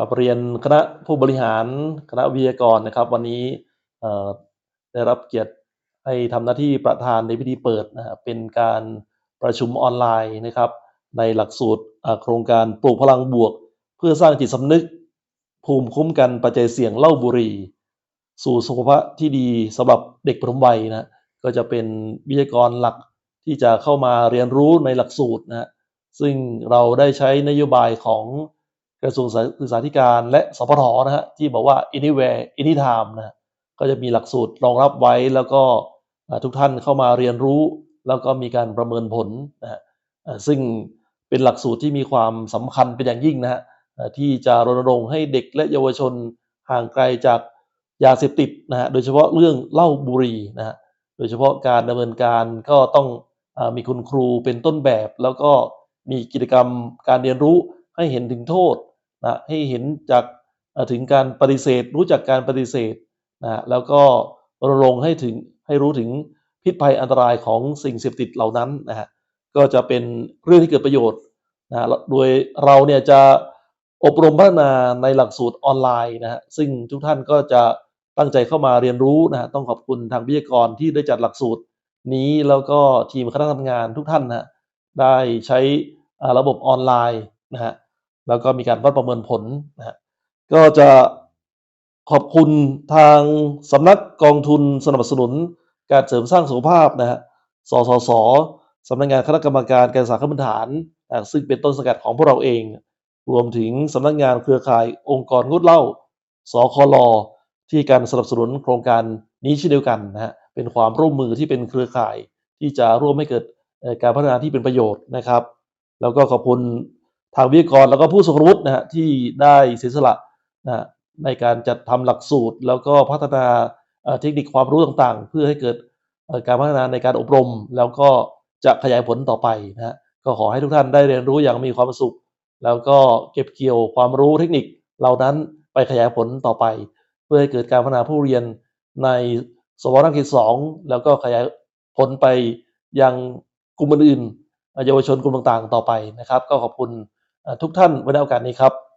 ครับเรียนคณะผู้บริหารคณะวิทยากรนะครับ วันนี้ได้รับเกียรติให้ทำหน้าที่ประธานในพิธีเปิดนะเป็นการประชุมออนไลน์นะครับ ในหลักสูตรโครงการปลูกพลังบวก เพื่อสร้างจิตสำนึก ภูมิคุ้มกันปัจจัยเสี่ยงเล้าบุรี สู่สุขภาพที่ดีสำหรับเด็กปฐมวัยนะก็จะเป็นวิทยากรหลักที่จะเข้ามาเรียนรู้ในหลักสูตรนะซึ่งเราได้ใช้นโยบายของ กระทรวงศึกษาธิการและสพทนะฮะที่บอกว่า anywhere anytime นะก็จะมีหลักสูตรรองรับไว้แล้วก็ทุกท่านเข้ามาเรียนรู้ แล้วก็มีการประเมินผลนะฮะอ่าซึ่งเป็นหลักสูตรที่มีความสำคัญเป็นอย่างยิ่งนะฮะที่จะรณรงค์ให้เด็กและเยาวชนห่างไกลจากยาเสพติดนะฮะโดยเฉพาะเรื่องเหล้าบุหรี่นะฮะโดยเฉพาะการดำเนินการก็ต้องอมีคุณครูเป็นต้นแบบ แล้วก็มีกิจกรรมการเรียนรู้ให้เห็นถึงโทษ นะให้เห็นจากถึงการปฏิเสธ รู้จักการปฏิเสธนะแล้วก็รณรงค์ให้ถึงให้รู้ถึงพิษภัยอันตรายของสิ่งเสพติดเหล่านั้นนะฮะก็จะเป็นเรื่องที่เกิดประโยชน์นะโดยเราเนี่ยจะอบรมพัฒนาในหลักสูตรออนไลน์นะฮะซึ่งทุกท่านก็จะตั้งใจเข้ามาเรียนรู้นะฮะต้องขอบคุณทางวิทยากรที่ได้จัดหลักสูตรนี้แล้วก็ทีมคณะทำงานทุกท่านนะได้ใช้ระบบออนไลน์นะฮะ แล้วก็มีการวัดประเมินผลนะฮะก็จะขอบคุณทางสำนักกองทุนสนับสนุน การเสริมสร้างสุขภาพนะฮะสสสสำนักงานคณะกรรมการการศึกษาขั้นพื้นฐาน ซึ่งเป็นต้นสังกัดของพวกเราเอง รวมถึงสำนักงานเครือข่ายองค์กรงดเหล้าสคลที่การสนับสนุนโครงการนี้เช่นเดียวกันนะฮะเป็นความร่วมมือที่เป็นเครือข่ายที่จะร่วมให้เกิดการพัฒนาที่เป็นประโยชน์นะครับ แล้วก็ขอบคุณ ทางวิทยากรแล้วก็ผู้ทรงคุณวุฒินะฮะที่ได้เสียสละนะในการจัดทำหลักสูตร แล้วก็พัฒนาเทคนิคความรู้ต่างๆ เพื่อให้เกิดการพัฒนาในการอบรม แล้วก็จะขยายผลต่อไปนะฮะก็ขอให้ทุกท่านได้เรียนรู้อย่างมีความสุข แล้วก็เก็บเกี่ยวความรู้เทคนิคเหล่านั้นไปขยายผลต่อไป เพื่อให้เกิดการพัฒนาผู้เรียนในสวรังกิจสองแล้วก็ขยายผลไปยังกลุ่มอื่นๆเยาวชนกลุ่มต่างๆ ต่อไปนะครับ ก็ขอบคุณ ทุกท่านไว้ในโอกาสนี้ครับ